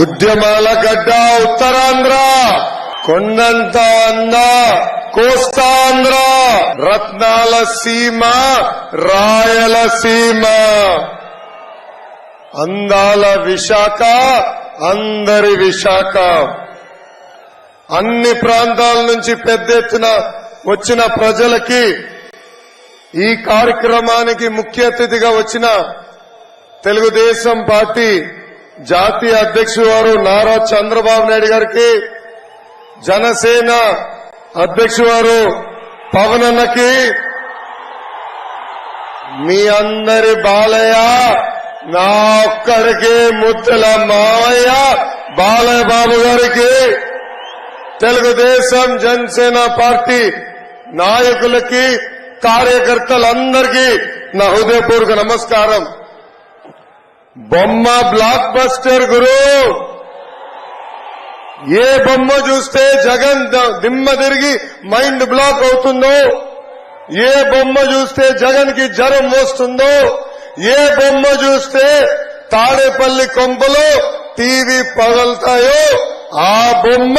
ఉద్యమాల గడ్డ ఉత్తరాంధ్ర కొండంత అంద కోస్తాంధ్ర. రత్నాల సీమ రాయలసీమ అందాల విశాఖ అందరి విశాఖ. అన్ని ప్రాంతాల నుంచి పెద్ద ఎత్తున వచ్చిన ప్రజలకి ఈ కార్యక్రమానికి ముఖ్య అతిథిగా వచ్చిన తెలుగుదేశం పార్టీ జాతీయ అధ్యక్షుడు వారు నారా చంద్రబాబు నాయుడు గారికి జనసేన అధ్యక్షుడు వారు పవన్ అన్నకి మీ అందరి బాలయ్య నా ఒక్కడికి ముద్దల మావయ్య బాలయ్య బాబు గారికి తెలుగుదేశం జనసేన పార్టీ నాయకులకి కార్యకర్తలందరికీ నా హృదయపూర్వక నమస్కారం. బొమ్మ బ్లాక్ బస్టర్ గురు. ఏ బొమ్మ చూస్తే జగన్ దిమ్మ తిరిగి మైండ్ బ్లాక్ అవుతుందో ఏ బొమ్మ చూస్తే జగన్కి జ్వరం వస్తుందో ఏ బొమ్మ చూస్తే తాడేపల్లి కొంపలో టీవీ పగలుతాయో ఆ బొమ్మ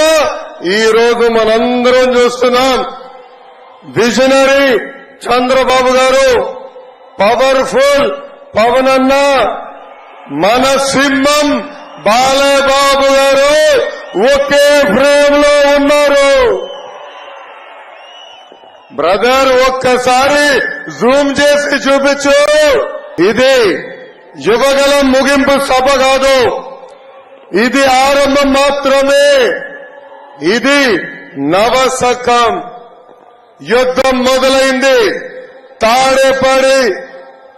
ఈ రోజు మనందరం చూస్తున్నాం. విజనరీ చంద్రబాబు గారు పవర్ఫుల్ పవన్ అన్న మన సింహం బాలయబాబు గారు ఒకే ఫ్రేమ్లో ఉన్నారు. బ్రదర్ ఒక్కసారి జూమ్ చేసి చూపించు. ఇది యువగలం ముగింపు సభ కాదు. ఇది ఆరంభం మాత్రమే. ఇది నవశకం యుద్ధం మొదలైంది. తాడేపడి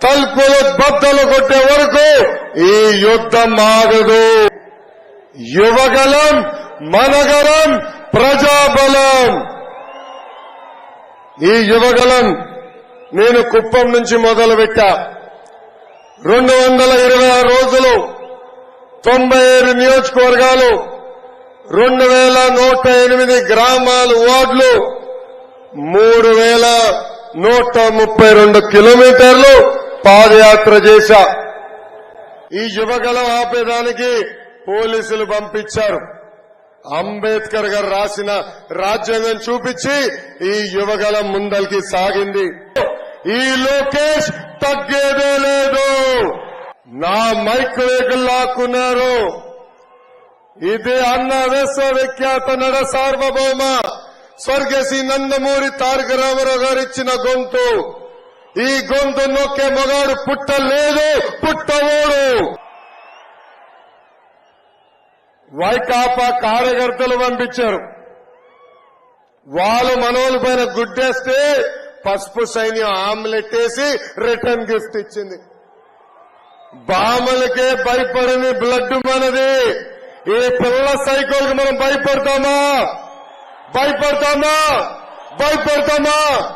తలుపులు బద్దలు కొట్టే వరకు ఈ యుద్ధం ఆగదు యువగలం మనగలం ప్రజాబలం. ఈ యువగలం నేను కుప్పం నుంచి మొదలు పెట్టా రెండు వందల ఇరవై ఆరు రోజులు తొంభై ఏడు నియోజకవర్గాలు రెండు వేల నూట ఎనిమిది గ్రామాలు వార్డులు మూడు వేల నూట ముప్పై రెండు కిలోమీటర్లు పాదయాత్ర చేశా. ఈ యువగలం ఆపేదానికి పోలీసులు పంపించారు. అంబేద్కర్ గారు రాసిన రాజ్యాంగం చూపించి ఈ యువగలం ముందరికి సాగింది. ఈ లోకేష్ తగ్గేదే లేదు. నా మైక్ వేగులు లాక్కున్నారు. ఇది అన్న విశ్వవిఖ్యాత నడ సార్వభౌమ. స్వర్గశ్రీ నందమూరి తారక రామారావు గారు ఇచ్చిన గొంతు. ఈ గొంతు నొక్కే మగాడు పుట్టలేదు పుట్టవోడు వైకాపా కార్యకర్తలు పంపించారు. వాళ్ళు మనోళ్ళ పైన గుడ్డేస్తే పసుపు సైన్యం ఆమ్లెట్ వేసి రిటర్న్ గిఫ్ట్ ఇచ్చింది. బామలకే భయపడని బ్లడ్ మనది. ఈ పిల్ల సైకిల్కి మనం భయపడతామా? భయపడతామా? భయపడతామా?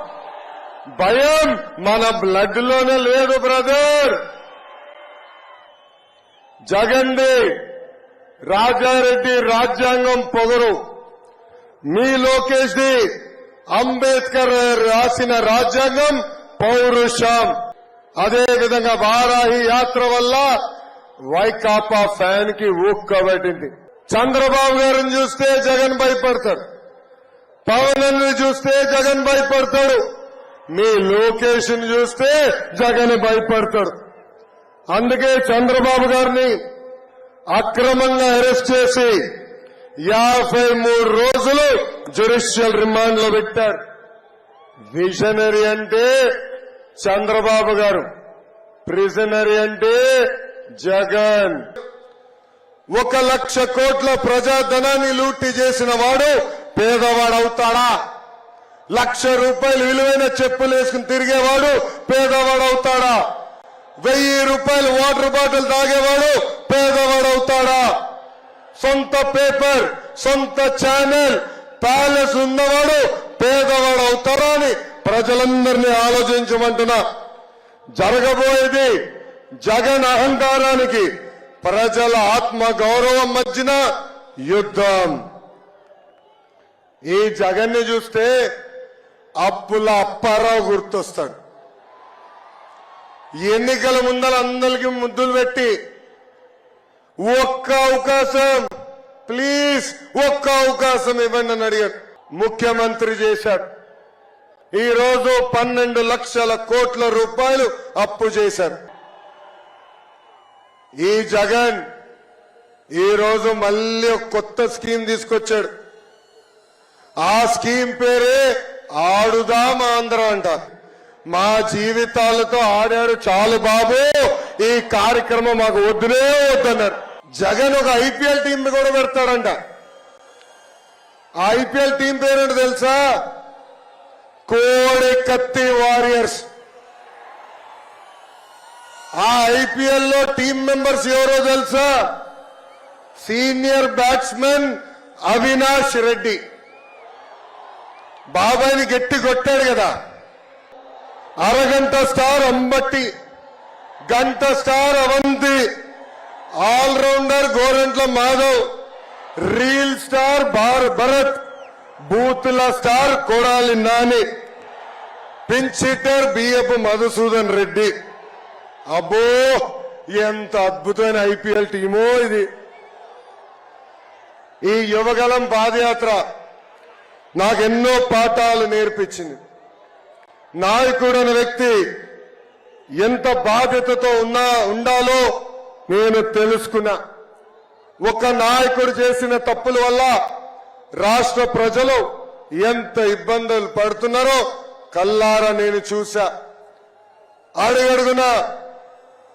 భయం మన బ్లడ్లోనే లేదు బ్రదర్. జగన్ది రాజారెడ్డి రాజ్యాంగం పొగరు. మీ లోకేష్ ది అంబేద్కర్ రాసిన రాజ్యాంగం పౌరుషం. అదే విధంగా వారాహి యాత్ర వల్ల వైకాపా ఫ్యాన్కి ఊక్కబట్టింది. చంద్రబాబు గారిని చూస్తే జగన్ భయపడతాడు. పవన్ చూస్తే జగన్ భయపడతాడు. మీ లోకేషన్ చూస్తే జగన్ భయపడతాడు. అందుకే చంద్రబాబు గారిని అక్రమంగా అరెస్ట్ చేసి యాభై మూడు రోజులు జ్యుడిషియల్ రిమాండ్లో పెట్టారు. విజనరీ అంటే చంద్రబాబు గారు ప్రిజనరీ అంటే జగన్. ఒక లక్ష కోట్ల ప్రజాధనాన్ని లూటీ చేసిన వాడు పేదవాడు అవుతాడా లక్ష రూపాయలు విలువైన చెప్పులు వేసుకుని తిరిగేవాడు పేదవాడు అవుతాడా? వెయ్యి రూపాయలు వాటర్ బాటిల్ తాగేవాడు పేదవాడు అవుతాడా? సొంత పేపర్ సొంత ఛానల్ ప్యాలెస్ ఉన్నవాడు పేదవాడు అవుతారా అని ప్రజలందరినీ ఆలోచించమంటున్నా. జరగబోయేది జగన్ అహంకారానికి ప్రజల ఆత్మ గౌరవం మధ్యన యుద్ధం. ఈ జగన్ని చూస్తే అప్పుల అప్పారావు గుర్తొస్తాడు. ఎన్నికల ముందర అందరికి ముద్దులు పెట్టి ఒక్క అవకాశం ప్లీజ్ ఒక్క అవకాశం ఇవ్వండి అని అడిగాడు. ముఖ్యమంత్రి చేశాడు. ఈరోజు పన్నెండు లక్షల కోట్ల రూపాయలు అప్పు చేశారు ఈ జగన్ ఈ రోజు మళ్ళీ కొత్త స్కీమ్ తీసుకొచ్చాడు. ఆ స్కీమ్ పేరే ఆడుదాం ఆంధ్ర అంట. మా జీవితాలతో ఆడాడు చాలు బాబు. ఈ కార్యక్రమం మాకు వద్దునే వద్దన్నారు. జగన్ ఒక ఐపీఎల్ టీం కూడా పెడతాడంట. ఆ ఐపీఎల్ టీం పేరేంటి తెలుసా? కోడి కత్తి వారియర్స్. ఆ ఐపీఎల్లో టీం మెంబర్స్ ఎవరో తెలుసా? Senior batsmen Avinash Reddy. బాబాయ్ని గట్టి కొట్టాడు కదా. అరగంట స్టార్ అంబట్టి గంట star Avanti all rounder Gorantla Madhav reel star భార్ Bharat బూత్ల star Kodali Nani pinch hitter B F Madhusudan Reddy. అబ్బో ఎంత అద్భుతమైన ఐపీఎల్ టీమో ఇది. ఈ యువగలం పాదయాత్ర. నాకెన్నో పాఠాలు నేర్పించింది. నాయకుడు అనే వ్యక్తి ఎంత బాధ్యతతో ఉన్నా ఉండాలో నేను తెలుసుకున్నా. ఒక నాయకుడు చేసిన తప్పుల వల్ల రాష్ట్ర ప్రజలు ఎంత ఇబ్బందులు పడుతున్నారో కల్లారా నేను చూశా. అడుగడుగున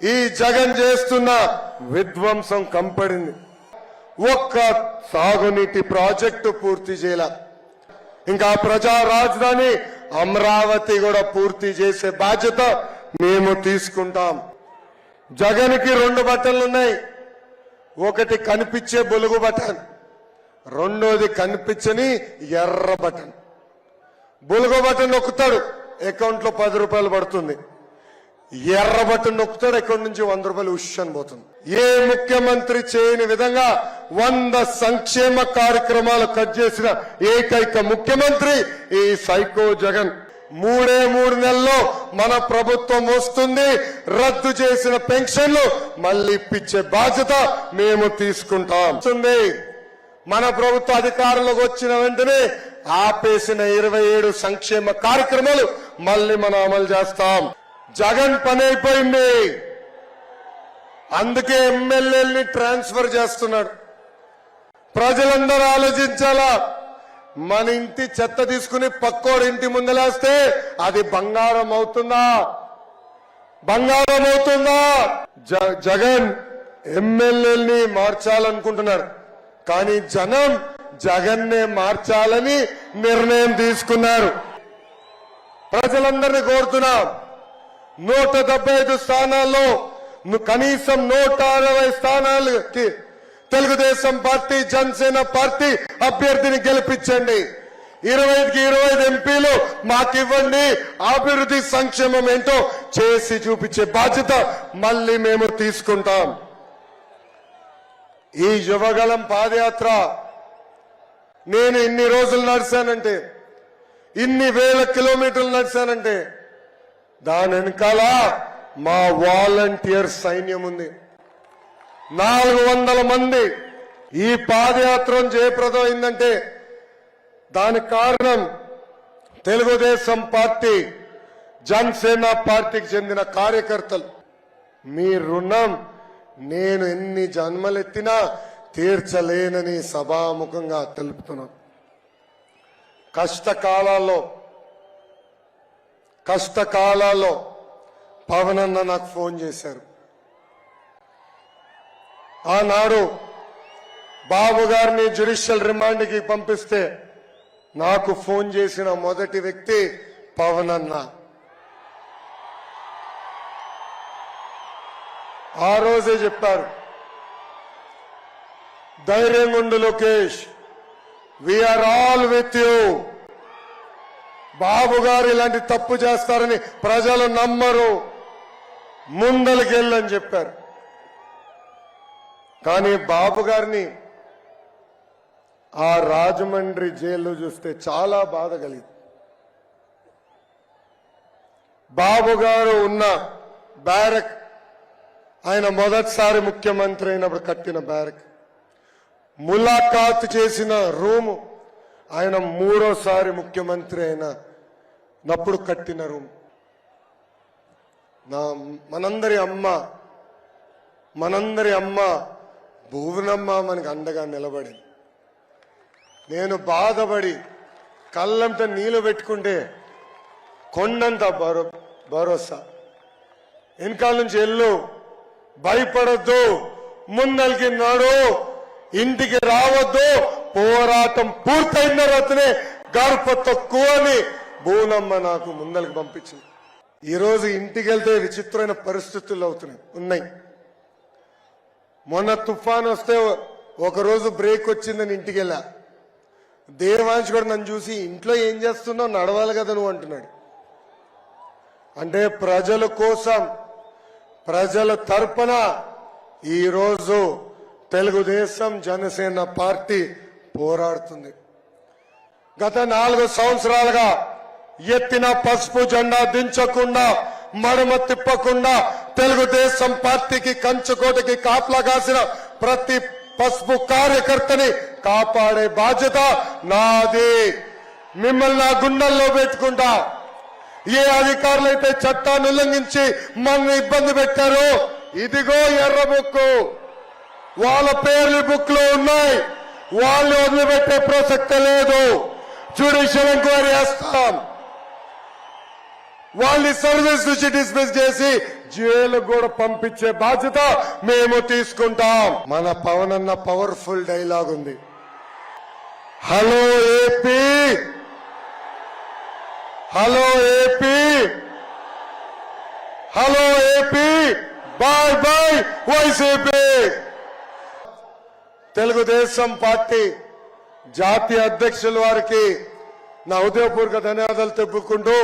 ఈ జగన్ చేస్తున్న విధ్వంసం కంపడింది. ఒక్క సాగునీటి ప్రాజెక్టు పూర్తి చేయాల. ఇంకా ప్రజా రాజధాని అమరావతి కూడా పూర్తి చేసే బాధ్యత మేము తీసుకుంటాం. జగన్కి రెండు బటన్లు ఉన్నాయి ఒకటి కనిపించే బొలుగు బటన్ రెండోది కనిపించని ఎర్ర బటన్. బొలుగు బటన్ నొక్కుతాడు అకౌంట్లో పది రూపాయలు పడుతుంది. ఎర్ర బటన్ నొక్కుతాడు అకౌంట్ నుంచి వంద రూపాయలు ఉష్ అని పోతుంది. ఏ ముఖ్యమంత్రి చేయని విధంగా వంద సంక్షేమ కార్యక్రమాలు కట్ చేసిన ఏకైక ముఖ్యమంత్రి ఈ సైకో జగన్. మూడే మూడు నెలల్లో మన ప్రభుత్వం వస్తుంది రద్దు చేసిన పెన్షన్లు మళ్ళీ ఇప్పించే బాధ్యత మేము తీసుకుంటాం. మన ప్రభుత్వ అధికారంలోకి వచ్చిన వెంటనే ఆపేసిన ఇరవై ఏడు సంక్షేమ కార్యక్రమాలు మళ్ళీ మనం అమలు చేస్తాం. జగన్ పని అయిపోయింది. అందుకే ఎమ్మెల్యేల్ని ట్రాన్స్ఫర్ చేస్తున్నాడు. ప్రజలందరూ ఆలోచించాలా? మన ఇంటి చెత్త తీసుకుని పక్కోడి ఇంటి ముందలేస్తే అది బంగారం అవుతుందా? బంగారం అవుతుందా? జ- జగన్ ఎమ్మెల్యేల్ని మార్చాలనుకుంటున్నారు. కానీ జనం జగన్నే మార్చాలని నిర్ణయం తీసుకున్నారు. ప్రజలందరినీ కోరుతున్నాం. నూట డెబ్బై ఐదు స్థానాల్లో ను- కనీసం నూట అరవై స్థానాలకి తెలుగుదేశం పార్టీ జనసేన పార్టీ అభ్యర్థిని గెలిపించండి. ఇరవై ఐదుకి ఇరవై ఐదు ఎంపీలు మాకివ్వండి. అభివృద్ధి సంక్షేమం ఏంటో చేసి చూపించే బాధ్యత మళ్ళీ మేము తీసుకుంటాం. ఈ యువగలం పాదయాత్ర నేను ఇన్ని రోజులు నడిచానంటే ఇన్ని వేల కిలోమీటర్లు నడిచానంటే దాని వెనకాల మా వాలంటీర్ సైన్యం ఉంది. నాలుగు వందల మంది ఈ పాదయాత్ర జయప్రదం అయిందంటే దానికి కారణం తెలుగుదేశం పార్టీ జనసేన పార్టీకి చెందిన కార్యకర్తలు. మీ రుణం నేను ఎన్ని జన్మలెత్తినా తీర్చలేనని సభాముఖంగా తెలుపుతున్నాను కష్టకాలాల్లో కష్టకాలాల్లో పవన్ అన్న నాకు ఫోన్ చేశారు. ఆనాడు బాబు గారిని జ్యుడిషియల్ రిమాండ్కి పంపిస్తే నాకు ఫోన్ చేసిన మొదటి వ్యక్తి పవన్ అన్న. ఆ రోజే చెప్పారు ధైర్యంగా ఉండు Lokesh we are all with you Babu garu ఇలాంటి తప్పు చేస్తారని ప్రజలు నమ్మరు. ముందలకెళ్ళని చెప్పారు. కానీ బాబు గారిని ఆ రాజమండ్రి జైల్లో చూస్తే చాలా బాధ కలిగింది. బాబు గారు ఉన్న బ్యారక్ ఆయన మొదటిసారి ముఖ్యమంత్రి అయినప్పుడు కట్టిన బ్యారక్. ములాఖాత్ చేసిన రూము ఆయన మూడోసారి ముఖ్యమంత్రి అయిన నప్పుడు కట్టిన రూమ్. నా మనందరి అమ్మ మనందరి అమ్మ భువనమ్మ మనకు అండగా నిలబడింది. నేను బాధపడి కళ్ళంత నీళ్ళు పెట్టుకుంటే కొండంత భరో భరోసా. వెనకాల నుంచి వెళ్ళు. భయపడద్దు. ముందలికి నాడు. ఇంటికి రావద్దు. పోరాటం పూర్తయిన తర్వాతనే గర్భ తక్కువ అని భూనమ్మ నాకు ముందలికి పంపించింది. ఈరోజు ఇంటికి వెళ్తే విచిత్రమైన పరిస్థితులు అవుతున్నాయి. ఉన్నాయి. మొన్న తుఫాన్ వస్తే ఒకరోజు బ్రేక్ వచ్చిందని ఇంటికి వెళ్ళా. దేవాంశ్ కూడా నన్ను చూసి ఇంట్లో ఏం చేస్తున్నావు? నడవాలి కదా నువ్వు అంటున్నాడు. అంటే ప్రజల కోసం ప్రజల తరపున ఈరోజు తెలుగుదేశం జనసేన పార్టీ పోరాడుతుంది. గత నాలుగు సంవత్సరాలుగా ఎత్తిన పసుపు జెండా దించకుండా మడమ తిప్పకుండా తెలుగుదేశం పార్టీకి కంచుకోటకి కాపలా కాసిన ప్రతి పసుపు కార్యకర్తని కాపాడే బాధ్యత నాది. మిమ్మల్ని నా గుండెల్లో పెట్టుకుంటా. ఏ అధికారులైతే చట్టాన్ని ఉల్లంఘించి మనల్ని ఇబ్బంది పెట్టారో ఇదిగో ఎర్ర బుక్కు. వాళ్ళ పేర్లు బుక్లో ఉన్నాయి. వాళ్ళు వదిలిపెట్టే ప్రసక్తి లేదు. జ్యుడిషియల్ ఎంక్వైరీ చేస్తాం. వాళ్ళని సర్వీస్ నుంచి డిస్మిస్ చేసి జైలు కూడా పంపించే బాధ్యత మేము తీసుకుంటాం. మన పవన్ అన్న పవర్ఫుల్ డైలాగ్ ఉంది. Hello AP hello AP hello AP bye bye YCP Telugu Desam party జాతీయ అధ్యక్షుల వారికి నా ఉదయపూర్వక ధన్యవాదాలు తెలుపుకుంటూ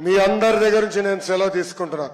మీ అందరి దగ్గర నుంచి నేను సెలవు తీసుకుంటున్నా.